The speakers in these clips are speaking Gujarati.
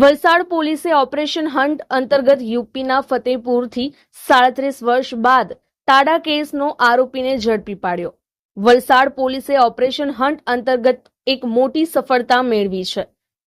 વલસાડ પોલીસે ઓપરેશન હન્ટ અંતર્ગત યુપીના ફતેપુરથી સાડત્રીસ વર્ષ બાદ ટાડા કેસનો આરોપીને ઝડપી પાડ્યો. વલસાડ પોલીસે ઓપરેશન હન્ટ અંતર્ગત એક મોટી સફળતા મેળવી છે.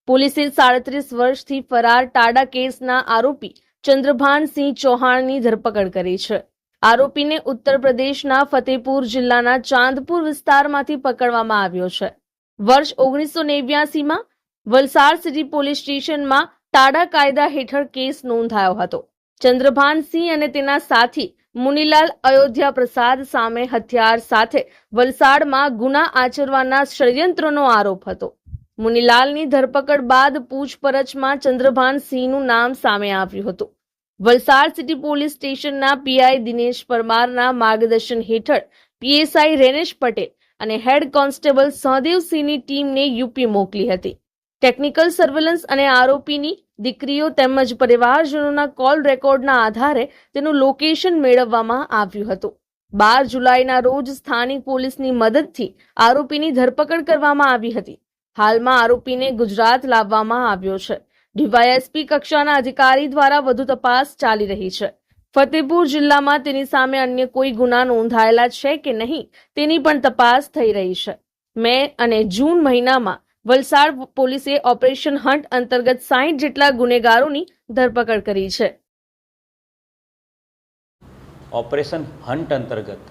પોલીસે સાડત્રીસ વર્ષથી ફરાર ટાડા કેસના આરોપી ચંદ્રભાનસિંહ ચૌહાણની ધરપકડ કરી છે. આરોપીને ઉત્તર પ્રદેશના ફતેપુર જિલ્લાના ચાંદપુર વિસ્તારમાંથી પકડવામાં આવ્યો છે. વર્ષ ઓગણીસો નેવ્યાસીમાં વલસાડ સિટી પોલીસ સ્ટેશનમાં તાડા કાયદા હેઠળ કેસ નોંધાયો હતો. ચંદ્રભાનસિંહ અને તેના સાથી મુનીલાલ અયોધ્યા પ્રસાદ સામે હથિયાર સાથે વલસાડમાં ગુના આચરવાના ષડયંત્રનો આરોપ હતો. મુનીલાલની ધરપકડ બાદ પૂછપરછમાં ચંદ્રભાનસિંહનું નામ સામે આવ્યું હતું. વલસાડ સિટી પોલીસ સ્ટેશનના પીઆઈ દિનેશ પરમારના માર્ગદર્શન હેઠળ પીએસઆઈ રેનેશ પટેલ અને હેડ કોન્સ્ટેબલ સહદેવસિંહની ટીમને યુપી મોકલી હતી. ટેકનિકલ સર્વેલન્સ અને આરોપીની દીકરીઓ તેમજ પરિવારજનોના કોલ રેકોર્ડના આધારે તેનું લોકેશન મેળવવામાં આવ્યું હતું. બાર જુલાઈના રોજ સ્થાનિક પોલીસની મદદથી આરોપીની ધરપકડ કરવામાં આવી હતી. હાલમાં આરોપીને ગુજરાત લાવવામાં આવ્યો છે. ડીવાયએસપી કક્ષાના અધિકારી દ્વારા વધુ તપાસ ચાલી રહી છે. ફતેપુર જિલ્લામાં તેની સામે અન્ય કોઈ ગુના નોંધાયેલા છે કે નહીં તેની પણ તપાસ થઈ રહી છે. મે અને જૂન મહિનામાં વલસાડ પોલીસે ઓપરેશન હન્ટ અંતર્ગત સાહીઠ જેટલા ગુનેગારોની ધરપકડ કરી છે. ઓપરેશન હન્ટ અંતર્ગત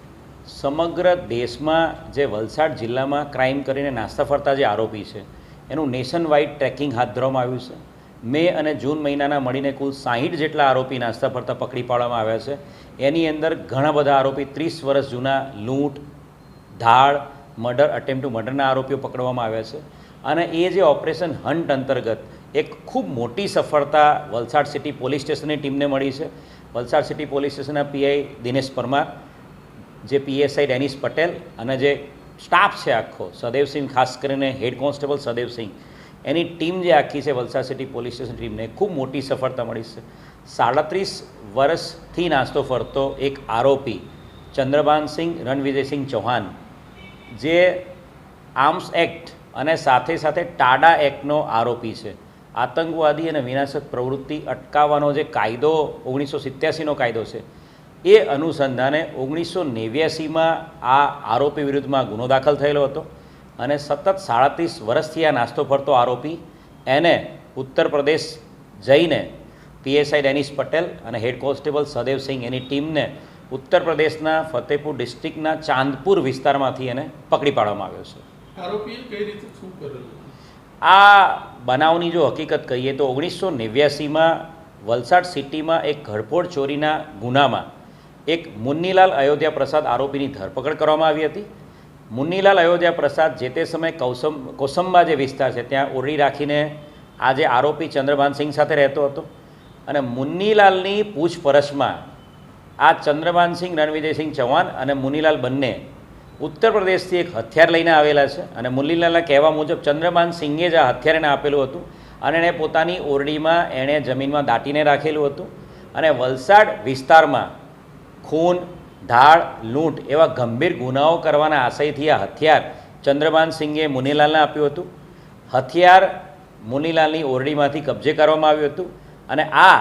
સમગ્ર દેશમાં જે વલસાડ જિલ્લામાં ક્રાઇમ કરીને નાસ્તા ફરતા જે આરોપી છે, એનું નેશન વાઇડ ટ્રેકિંગ હાથ ધરવામાં આવ્યું છે. મે અને જૂન મહિનાના મળીને કુલ સાહીઠ જેટલા આરોપી નાસ્તા ફરતા પકડી પાડવામાં આવ્યા છે. એની અંદર ઘણા બધા આરોપી ત્રીસ વર્ષ જૂના લૂંટ, ધાડ, મર્ડર અટેમ્પ ટુ મર્ડરના આરોપીઓ પકડવામાં આવ્યા છે. અને એ જે ઓપરેશન હન્ટ અંતર્ગત એક ખૂબ મોટી સફળતા વલસાડ સિટી પોલીસ સ્ટેશનની ટીમને મળી છે. વલસાડ સિટી પોલીસ સ્ટેશનના પીઆઈ દિનેશ પરમાર, જે પીએસઆઈ ડેનિસ પટેલ અને જે સ્ટાફ છે આખો સદેવસિંહ ખાસ કરીને હેડ કોન્સ્ટેબલ સદેવસિંહ એની ટીમ જે આખી છે વલસાડ સિટી પોલીસ સ્ટેશન ટીમને ખૂબ મોટી સફળતા મળી છે. સાડત્રીસ વર્ષથી નાસ્તો ફરતો એક આરોપી ચંદ્રભાનસિંહ રણવિજયસિંહ ચૌહાણ, જે આર્મ્સ એક્ટ અને સાથે સાથે ટાડા એક્ટનો આરોપી છે. આતંકવાદી અને વિનાશક પ્રવૃત્તિ અટકાવવાનો જે કાયદો ઓગણીસો સિત્યાસીનો કાયદો છે, એ અનુસંધાને ઓગણીસો નેવ્યાસીમાં આ આરોપી વિરુદ્ધમાં ગુનો દાખલ થયેલો હતો અને સતત સાડત્રીસ વર્ષથી આ નાસ્તો ફરતો આરોપી એને ઉત્તર પ્રદેશ જઈને પીએસઆઈ ડેનિશ પટેલ અને હેડ કોન્સ્ટેબલ સદેવસિંહ એની ટીમને ઉત્તર પ્રદેશના ફતેપુર ડિસ્ટ્રિક્ટના ચાંદપુર વિસ્તારમાંથી એને પકડી પાડવામાં આવ્યો છે. આ બનાવની જો હકીકત કહીએ તો ઓગણીસો નેવ્યાસીમાં વલસાડ સિટીમાં એક ઘરફોડ ચોરીના ગુનામાં એક મુન્નીલાલ અયોધ્યા પ્રસાદ આરોપીની ધરપકડ કરવામાં આવી હતી. મુન્નીલાલ અયોધ્યા પ્રસાદ જે તે સમયે કૌસમ, કોસંબા જે વિસ્તાર છે, ત્યાં ઓરડી રાખીને આ જે આરોપી ચંદ્રભાનસિંહ સાથે રહેતો હતો. અને મુન્નીલાલની પૂછપરછમાં આ ચંદ્રભાનસિંહ રણવિજયસિંહ ચૌહાણ અને મુનીલાલ બંને ઉત્તર પ્રદેશથી એક હથિયાર લઈને આવેલા છે અને મુરલીલાલના કહેવા મુજબ ચંદ્રમાન સિંઘે જ આ હથિયાર એને આપેલું હતું અને એણે પોતાની ઓરડીમાં એણે જમીનમાં દાટીને રાખેલું હતું અને વલસાડ વિસ્તારમાં ખૂન ધાડ લૂંટ એવા ગંભીર ગુનાઓ કરવાના આશયથી આ હથિયાર ચંદ્રમાન સિંઘે મુનીલાલને આપ્યું હતું. હથિયાર મુનીલાલની ઓરડીમાંથી કબજે કરવામાં આવ્યું હતું અને આ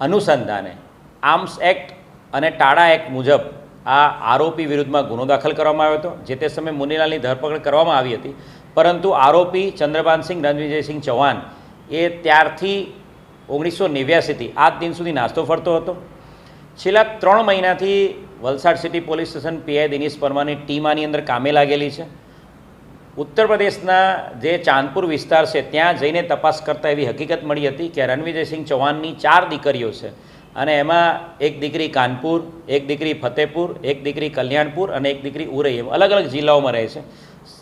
અનુસંધાને આર્મ્સ એક્ટ અને ટાડા એક્ટ મુજબ આ આરોપી વિરુદ્ધમાં ગુનો દાખલ કરવામાં આવ્યો હતો, જે તે સમયે મુનીલાલની ધરપકડ કરવામાં આવી હતી. પરંતુ આરોપી ચંદ્રભાનસિંહ રણવિજયસિંહ ચૌહાણ એ ત્યારથી ઓગણીસો નેવ્યાસીથી આજ દિન સુધી નાસ્તો ફરતો હતો. છેલ્લા ત્રણ મહિનાથી Valsad city police station PI Dinesh પરમાની team આની અંદર કામે લાગેલી છે. ઉત્તર પ્રદેશના જે ચાંદપુર વિસ્તાર છે, ત્યાં જઈને તપાસ કરતા એવી હકીકત મળી હતી કે રણવિજયસિંહ ચૌહાણની ચાર દીકરીઓ છે. અને એમાં એક દીકરી કાનપુર, એક દીકરી ફતેપુર, એક દીકરી કલ્યાણપુર અને એક દીકરી ઉરઈ એમ અલગ અલગ જિલ્લાઓમાં રહે છે.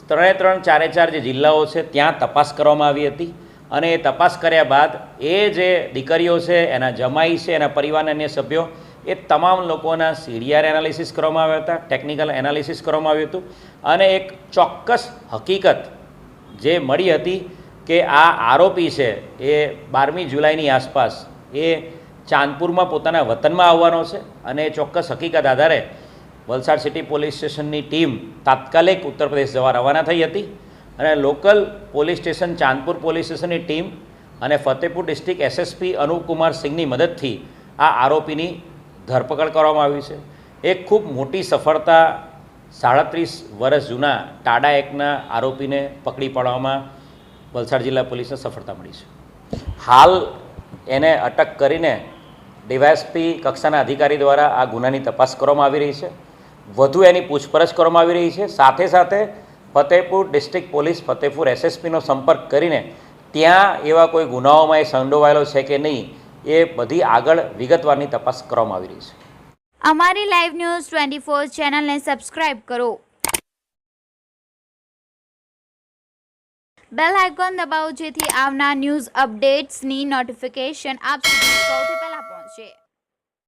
ત્રણે ત્રણ ચારે ચાર જે જિલ્લાઓ છે, ત્યાં તપાસ કરવામાં આવી હતી. અને એ તપાસ કર્યા બાદ એ જે દીકરીઓ છે, એના જમાઈ છે, એના પરિવારના અન્ય સભ્યો, એ તમામ લોકોના સીડીઆર એનાલિસિસ કરવામાં આવ્યા હતા ટેકનિકલ એનાલિસિસ કરવામાં આવ્યું હતું. અને એક ચોક્કસ હકીકત જે મળી હતી કે આ આરોપી છે, એ બારમી જુલાઈની આસપાસ એ ચાંદપુરમાં પોતાના વતનમાં આવવાનો છે અને ચોક્કસ હકીકત આધારે વલસાડ સિટી પોલીસ સ્ટેશનની ટીમ તાત્કાલિક ઉત્તર પ્રદેશ જવા રવાના થઈ હતી અને local police station Chandpur police સ્ટેશનની ટીમ અને ફતેપુર ડિસ્ટ્રિક્ટ એસએસપી અનુપકુમાર સિંહની મદદથી આ આરોપીની ધરપકડ કરવામાં આવી છે. એક ખૂબ મોટી સફળતા સાડત્રીસ વર્ષ જૂના ટાડા એકના આરોપીને પકડી પાડવામાં વલસાડ જિલ્લા પોલીસને સફળતા મળી છે. હાલ એને અટક કરીને ડીવાયએસપી કક્ષાના અધિકારી દ્વારા આ ગુનાની તપાસ કરવામાં આવી રહી છે. વધુ એની પૂછપરછ કરવામાં આવી રહી છે. સાથે સાથે ફતેપુર ડિસ્ટ્રિક્ટ પોલીસ ફતેપુર એસએસપીનો સંપર્ક કરીને ત્યાં એવા કોઈ ગુનાઓમાં એ સંડોવાયેલો છે કે નહીં, એ બધી આગળ વિગતવારની તપાસ કરવામાં આવી રહી છે. અમારી લાઈવ ન્યૂઝ ટ્વેન્ટી ફોર ચેનલને સબસ્ક્રાઇબ કરો. બેલ આઇકોન દબાવો જેથી આવનાર ન્યૂઝ અપડેટ્સની નોટિફિકેશન આપ સુધી સૌથી પહેલા shit.